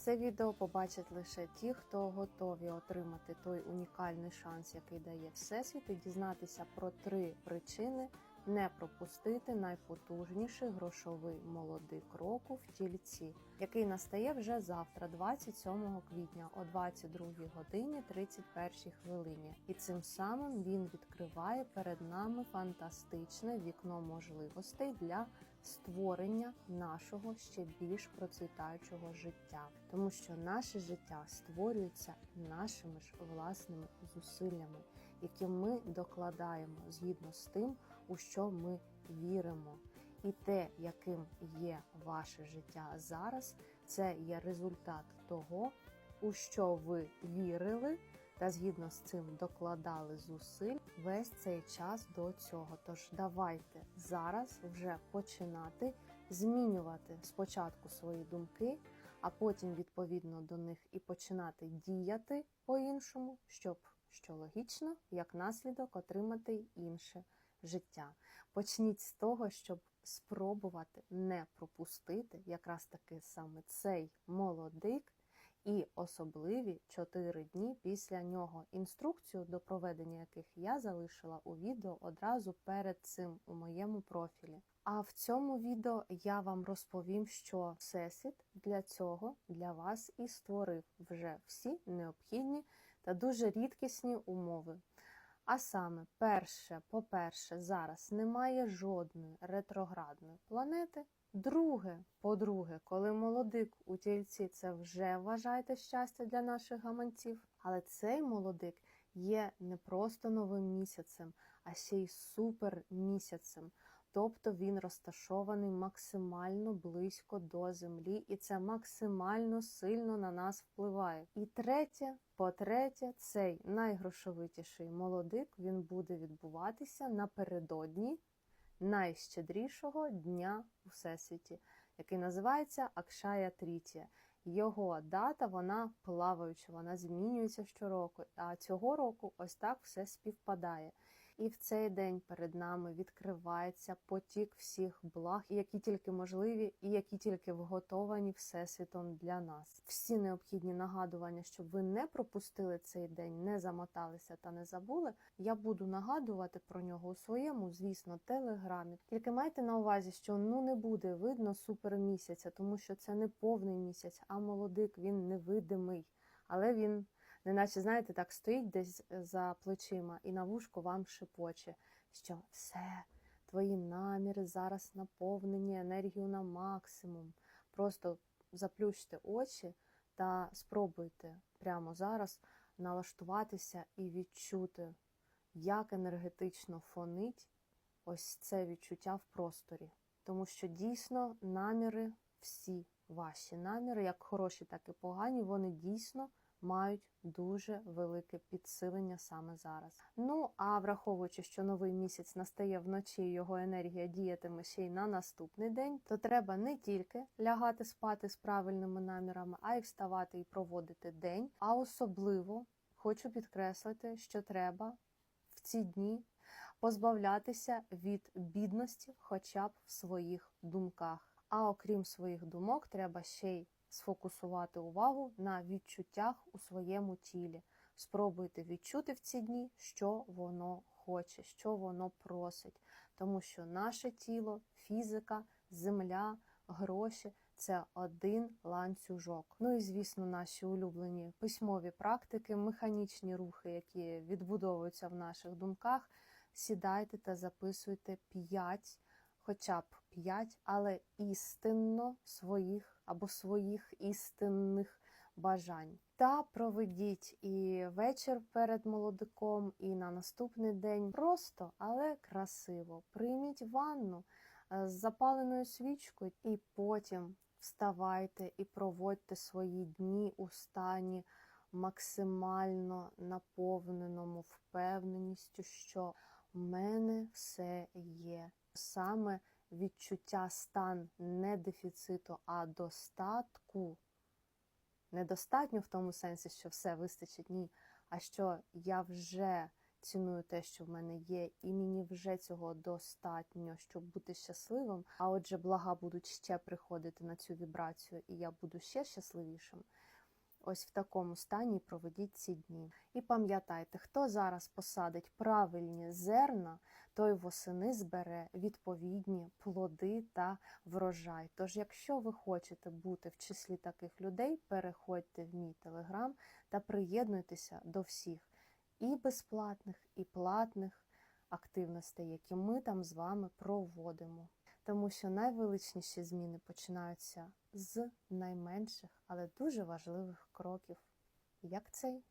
Це відео побачать лише ті, хто готові отримати той унікальний шанс, який дає Всесвіт, і дізнатися про три причини не пропустити найпотужніший грошовий молодик року в тільці, який настає вже завтра, 27 квітня о 22 годині 31 хвилині. І цим самим він відкриває перед нами фантастичне вікно можливостей для створення нашого ще більш процвітаючого життя, тому що наше життя створюється нашими ж власними зусиллями, які ми докладаємо згідно з тим, у що ми віримо. І те, яким є ваше життя зараз, це є результат того, у що ви вірили, та згідно з цим докладали зусиль весь цей час до цього. Тож давайте зараз вже починати змінювати спочатку свої думки, а потім відповідно до них і починати діяти по-іншому, щоб що логічно, як наслідок отримати інше життя. Почніть з того, щоб спробувати не пропустити якраз таки саме цей молодик і особливі 4 дні після нього. Інструкцію до проведення яких я залишила у відео одразу перед цим у моєму профілі. А в цьому відео я вам розповім, що Всесвіт для цього для вас і створив вже всі необхідні та дуже рідкісні умови. А саме, перше, по-перше, зараз немає жодної ретроградної планети. Друге, по-друге, коли молодик у тільці, це вже вважайте щастя для наших гаманців. Але цей молодик є не просто новим місяцем, а ще й супер місяцем. Тобто він розташований максимально близько до землі, і це максимально сильно на нас впливає. І третє, по-третє, цей найгрошовитіший молодик він буде відбуватися напередодні найщедрішого дня у всесвіті, який називається Акшая Трітія. Його дата вона плаваюча, вона змінюється щороку. А цього року ось так все співпадає. І в цей день перед нами відкривається потік всіх благ, які тільки можливі, і які тільки вготовані всесвітом для нас. Всі необхідні нагадування, щоб ви не пропустили цей день, не замоталися та не забули. Я буду нагадувати про нього у своєму, звісно, телеграмі. Тільки майте на увазі, що ну не буде видно супермісяця, тому що це не повний місяць, а молодик він невидимий, але він неначе, знаєте, так стоїть десь за плечима і на вушку вам шепоче, що все, твої наміри зараз наповнені енергію на максимум. Просто заплющте очі та спробуйте прямо зараз налаштуватися і відчути, як енергетично фонить ось це відчуття в просторі. Тому що дійсно наміри всі ваші наміри, як хороші, так і погані, вони дійсно мають дуже велике підсилення саме зараз. Ну а враховуючи, що новий місяць настає вночі, його енергія діятиме ще й на наступний день, то треба не тільки лягати спати з правильними намірами, а й вставати і проводити день. А особливо хочу підкреслити, що треба в ці дні позбавлятися від бідності, хоча б в своїх думках. А окрім своїх думок, треба ще й сфокусувати увагу на відчуттях у своєму тілі. Спробуйте відчути в ці дні, що воно хоче, що воно просить. Тому що наше тіло, фізика, земля, гроші це один ланцюжок. Ну і звісно, наші улюблені письмові практики, механічні рухи, які відбудовуються в наших думках. Сідайте та записуйте 5 хоча б 5, але істинно своїх або своїх істинних бажань. Та проведіть і вечір перед молодиком, і на наступний день просто, але красиво. Прийміть ванну з запаленою свічкою, і потім вставайте і проводьте свої дні у стані максимально наповненому впевненістю, що в мене все є саме відчуття стан не дефіциту, а достатку. Недостатньо в тому сенсі, що все вистачить, ні. А що я вже ціную те, що в мене є, і мені вже цього достатньо, щоб бути щасливим. А отже, блага будуть ще приходити на цю вібрацію, і я буду ще щасливішим. Ось в такому стані проведіть ці дні. І пам'ятайте, хто зараз посадить правильні зерна, той восени збере відповідні плоди та врожай. Тож, якщо ви хочете бути в числі таких людей, переходьте в мій телеграм та приєднуйтеся до всіх і безплатних, і платних активностей, які ми там з вами проводимо. Тому що найвеличніші зміни починаються з найменших, але дуже важливих кроків, як цей.